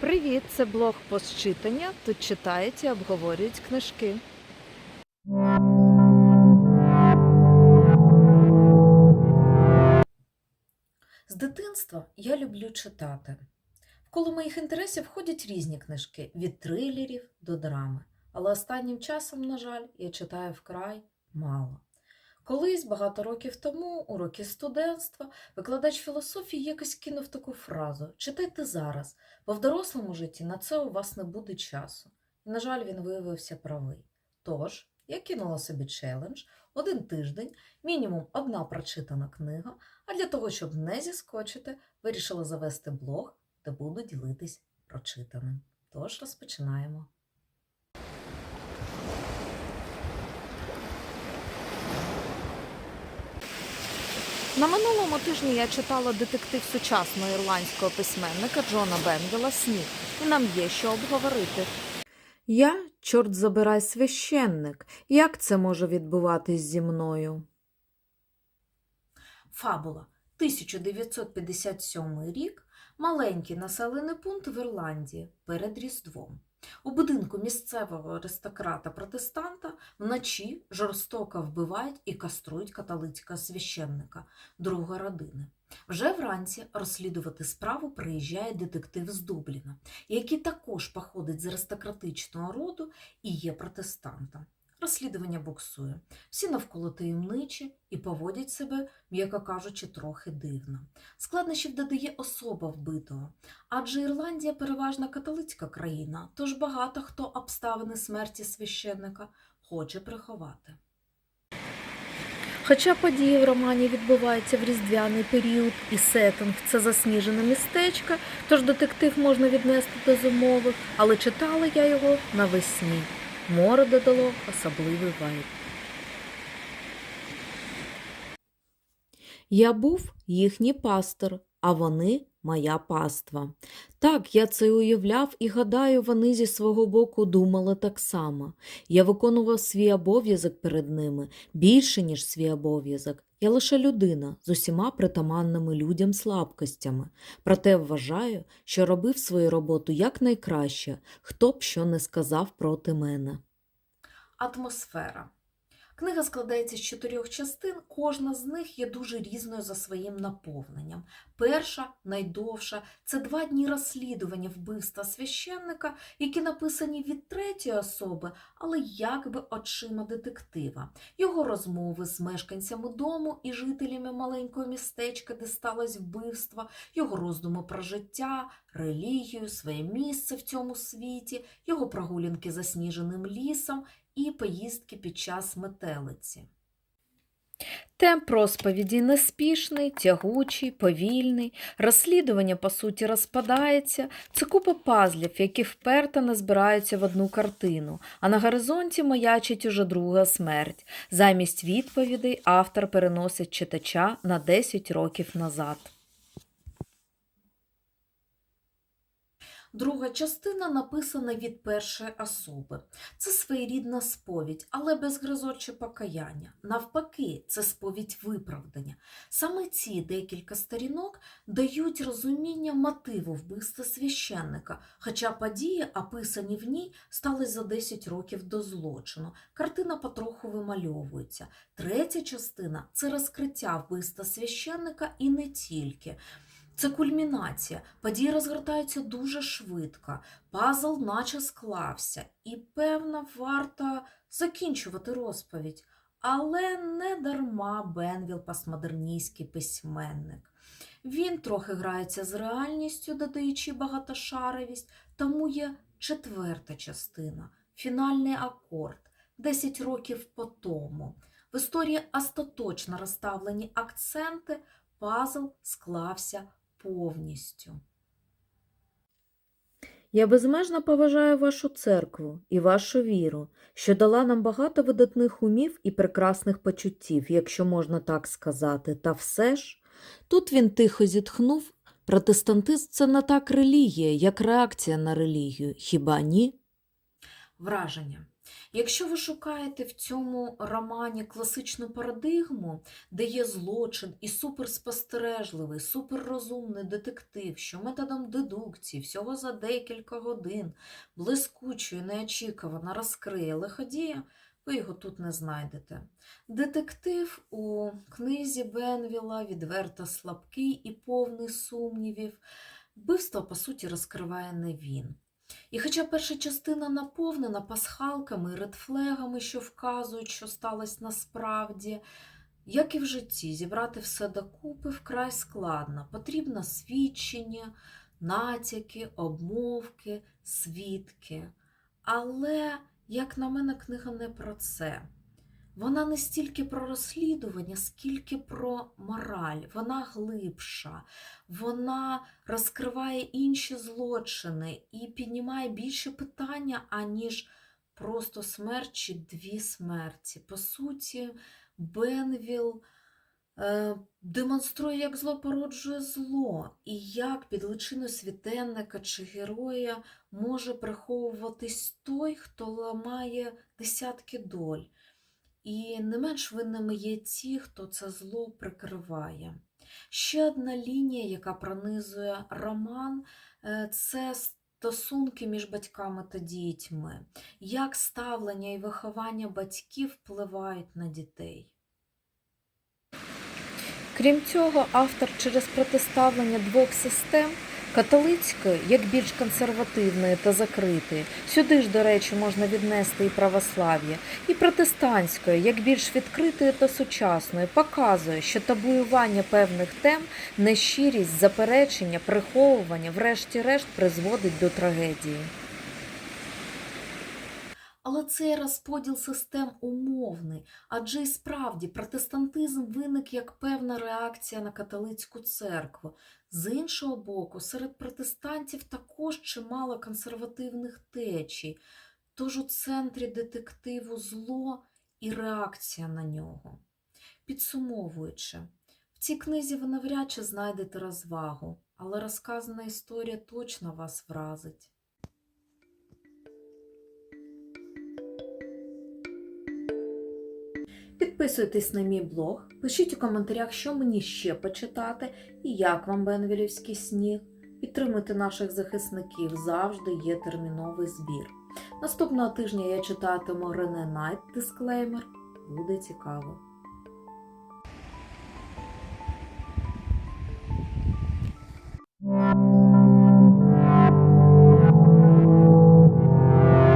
Привіт! Це блог постчитання. Тут читають і обговорюють книжки. З дитинства я люблю читати. Коло моїх інтересів входять різні книжки від трилерів до драми. Але останнім часом, на жаль, я читаю вкрай мало. Колись, багато років тому, у роки студентства, викладач філософії якось кинув таку фразу Читайте зараз, бо в дорослому житті на це у вас не буде часу. І, на жаль, він виявився правий. Тож, я кинула собі челендж один тиждень, мінімум одна прочитана книга, а для того, щоб не зіскочити, вирішила завести блог, де буду ділитись прочитаним. Тож розпочинаємо. На минулому тижні я читала детектив сучасного ірландського письменника Джона Бенгела Сніг, і нам є що обговорити. Я, чорт забирай, священник. Як це може відбуватись зі мною? Фабула 1957 рік. Маленький населений пункт в Ірландії перед Різдвом. У будинку місцевого аристократа-протестанта вночі жорстоко вбивають і каструють католицького священника, другої родини. Вже вранці розслідувати справу приїжджає детектив з Дубліна, який також походить з аристократичного роду і є протестантом. Розслідування буксує. Всі навколо таємничі і поводять себе, м'яко кажучи, трохи дивно. Складнощів додає особа вбитого, адже Ірландія переважно католицька країна, тож багато хто обставини смерті священника хоче приховати. Хоча події в романі відбуваються в різдвяний період і сеттинг – це засніжене містечко, тож детектив можна віднести до зимових, але читала я його навесні. Море додало особливий вайб. Я був їхній пастор, а вони моя паства. Так, я це уявляв і гадаю, вони зі свого боку думали так само. Я виконував свій обов'язок перед ними більше, ніж свій обов'язок. Я лише людина з усіма притаманними людям слабкостями. Проте вважаю, що робив свою роботу якнайкраще, хто б що не сказав проти мене. Атмосфера. Книга складається з чотирьох частин, кожна з них є дуже різною за своїм наповненням. Перша, найдовша, це два дні розслідування вбивства священника, які написані від третьої особи, але якби очима детектива. Його розмови з мешканцями дому і жителями маленького містечка, де сталося вбивство, його роздуми про життя, релігію, своє місце в цьому світі, його прогулянки засніженим лісом і поїздки під час метелиці. Темп розповіді неспішний, тягучий, повільний, розслідування, по суті, розпадається. Це купа пазлів, які вперто не збираються в одну картину, а на горизонті маячить уже друга смерть. Замість відповідей автор переносить читача на 10 років назад. Друга частина написана від першої особи. Це своєрідна сповідь, але без гризот покаяння. Навпаки, це сповідь виправдання. Саме ці декілька сторінок дають розуміння мотиву вбивства священника, хоча події, описані в ній, стали за 10 років до злочину. Картина потроху вимальовується. Третя частина це розкриття вбивства священника і не тільки. Це кульмінація. Події розгортаються дуже швидко. Пазл наче склався, і, певно, варто закінчувати розповідь. Але не дарма Бенвіл постмодерністський письменник. Він трохи грається з реальністю, додаючи багатошаровість, тому є четверта частина, фінальний акорд, 10 років по тому. В історії остаточно розставлені акценти, пазл склався повністю. Я безмежно поважаю вашу церкву і вашу віру, що дала нам багато видатних умів і прекрасних почуттів, якщо можна так сказати, та все ж. Тут він тихо зітхнув. Протестантизм це не так релігія, як реакція на релігію, хіба ні? Враження. Якщо ви шукаєте в цьому романі класичну парадигму, де є злочин і суперспостережливий, суперрозумний детектив, що методом дедукції всього за декілька годин блискучо і неочікувано розкриє лиходія, ви його тут не знайдете. Детектив у книзі Бенвіла відверто слабкий і повний сумнівів. Вбивство, по суті, розкриває не він. І хоча перша частина наповнена пасхалками редфлегами, що вказують, що сталося насправді, як і в житті, зібрати все докупи вкрай складно. Потрібно свідчення, натяки, обмовки, свідки. Але, як на мене, книга не про це. Вона не стільки про розслідування, скільки про мораль. Вона глибша, вона розкриває інші злочини і піднімає більше питання, аніж просто смерть чи дві смерті. По суті, Бенвіл е, демонструє, як зло породжує зло, і як під личиною світенника чи героя може приховуватись той, хто ламає десятки доль. І не менш винними є ті, хто це зло прикриває. Ще одна лінія, яка пронизує роман, е, це стосунки між батьками та дітьми, як ставлення і виховання батьків впливають на дітей. Крім цього, автор через протиставлення двох систем католицької, як більш консервативної та закритої, сюди ж, до речі, можна віднести і православ'я, і протестантської, як більш відкритої та сучасної, показує, що табуювання певних тем, нещирість, заперечення, приховування, врешті-решт призводить до трагедії. Але цей розподіл систем умовний, адже і справді протестантизм виник як певна реакція на католицьку церкву. З іншого боку, серед протестантів також чимало консервативних течій, тож у центрі детективу зло і реакція на нього. Підсумовуючи, в цій книзі ви навряд чи знайдете розвагу, але розказана історія точно вас вразить. Підписуйтесь на мій блог, пишіть у коментарях, що мені ще почитати і як вам Бенвілівський сніг. Підтримуйте наших захисників, завжди є терміновий збір. Наступного тижня я читатиму Рене Найт дисклеймер. Буде цікаво.